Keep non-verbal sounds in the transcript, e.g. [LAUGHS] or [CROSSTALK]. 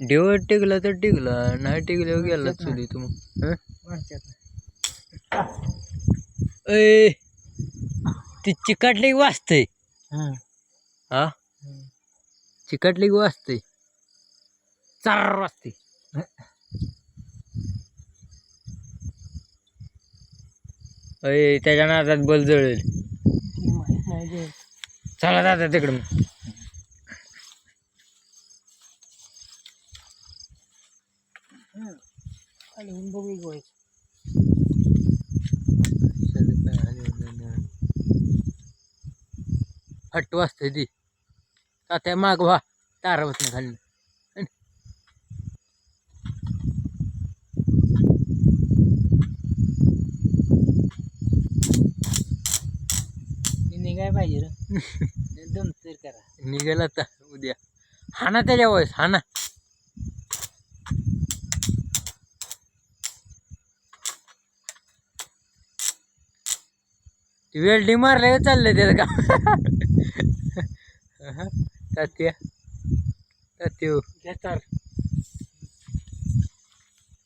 डेवर टिकला तर टिकला नाही टिकल्यावर गेला चुली तू. मग हं? ए ती चिकटली वाचते हा. चिकटली वाचते चार वाजते अय त्याच्या नादात बल जळेल. चला दादा तिकडं. मग हट्ट वाजते ती. तात्या माग व्हा. तारावत नाही खाली निघाय पाहिजे रे. [LAUGHS] दम तर करा. निघेल आता उद्या. हाना त्याच्या वयस हाना. वेल्डिंग मारलं चाललंय त्याचं का [LAUGHS] तात्या. तात्या.